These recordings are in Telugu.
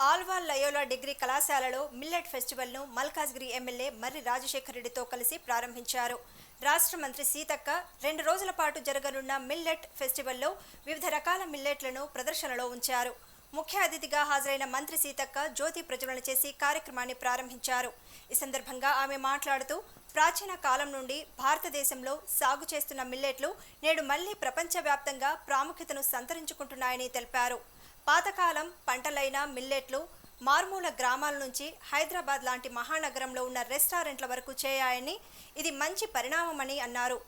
ఆల్వాల్ లయోలా డిగ్రీ కళాశాలలో మిల్లెట్ ఫెస్టివల్ను మల్కాజ్గిరి ఎమ్మెల్యే మర్రి రాజశేఖర్ రెడ్డితో కలిసి ప్రారంభించారు. రాష్ట్ర మంత్రి సీతక్క రెండు రోజుల పాటు జరగనున్న మిల్లెట్ ఫెస్టివల్లో వివిధ రకాల మిల్లెట్లను ప్రదర్శనలో ఉంచారు. ముఖ్య అతిథిగా హాజరైన మంత్రి సీతక్క జ్యోతి ప్రజ్వలన చేసి కార్యక్రమాన్ని ప్రారంభించారు. ఈ సందర్భంగా ఆమె మాట్లాడుతూ ప్రాచీన కాలం నుండి భారతదేశంలో సాగు చేస్తున్న మిల్లెట్లు నేడు మళ్ళీ ప్రపంచవ్యాప్తంగా ప్రాముఖ్యతను సంతరించుకుంటున్నాయని తెలిపారు. పాతకాలం పంటలైన మిల్లెట్లు మార్మూల గ్రామాల నుంచి హైదరాబాద్ లాంటి మహానగరంలో ఉన్న రెస్టారెంట్ల వరకు చేయాయని ఇది మంచి పరిణామమని అన్నారు.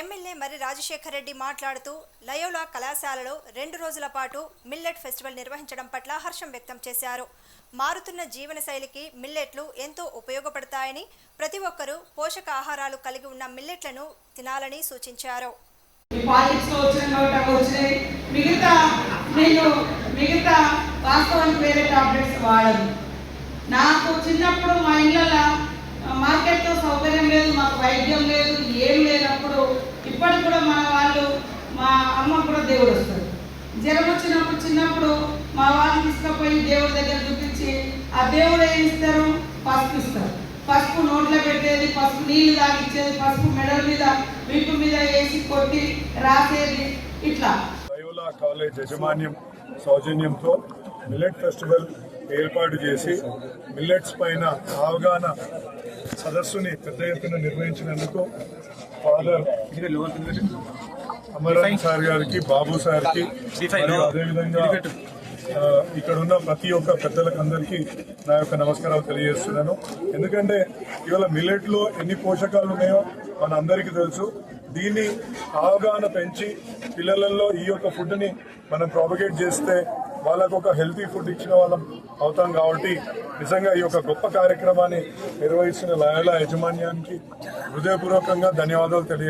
ఎమ్మెల్యే మరి రాజశేఖర్ రెడ్డి మాట్లాడుతూ లయోలా కళాశాలలో రెండు రోజుల పాటు మిల్లెట్ ఫెస్టివల్ నిర్వహించడం పట్ల హర్షం వ్యక్తం చేశారు. మారుతున్న జీవనశైలికి మిల్లెట్లు ఎంతో ఉపయోగపడతాయని ప్రతి ఒక్కరూ పోషకాహారాలు కలిగి ఉన్న మిల్లెట్లను తినాలని సూచించారు. మిగతా నేను మిగతా వాస్తవానికి వేరే టాబ్లెట్స్ వాడను. నాకు చిన్నప్పుడు మా ఇళ్ళలో మార్కెట్లో సౌకర్యం లేదు మాకు వైద్యం లేదు ఏం లేనప్పుడు ఇప్పటికి కూడా మన వాళ్ళు మా అమ్మ కూడా దేవుడు వస్తారు జ్వరం వచ్చినప్పుడు చిన్నప్పుడు మా వాళ్ళు తీసుకుపోయి దేవుడి దగ్గర చూపించి ఆ దేవుడు ఏం ఇస్తారు? పసుపు ఇస్తారు. పసుపు నోట్లో పెట్టేది పసుపు నీళ్ళు తాగిచ్చేది పసుపు మెడల మీద వీపు మీద వేసి కొట్టి రాసేది. ఇట్లా. కాలేజ్ యజమాన్యం సౌజన్యంతో మిల్లెట్ ఫెస్టివల్ ఏర్పాటు చేసి మిల్లెట్స్ పైన అవగాహన సదస్సుని పెద్ద ఎత్తున నిర్వహించినందుకు ఫాదర్ అమరాన్ సార్ గారికి బాబు సార్కి అదేవిధంగా ఇక్కడ ఉన్న ప్రతి ఒక్క పెద్దలకు అందరికీ నా యొక్క నమస్కారాలు తెలియజేస్తున్నాను. ఎందుకంటే ఇవాళ మిల్లెట్లో ఎన్ని పోషకాలు ఉన్నాయో మన అందరికీ తెలుసు. దీన్ని అవగాహన పెంచి పిల్లలలో ఈ యొక్క ఫుడ్ని మనం ప్రాపగేట్ చేస్తే వాళ్ళకు ఒక హెల్తీ ఫుడ్ ఇచ్చిన వాళ్ళం అవుతాం కాబట్టి నిజంగా ఈ యొక్క గొప్ప కార్యక్రమాన్ని నిర్వహిస్తున్న లయలా యాజమాన్యానికి హృదయపూర్వకంగా ధన్యవాదాలు తెలియజేస్తాను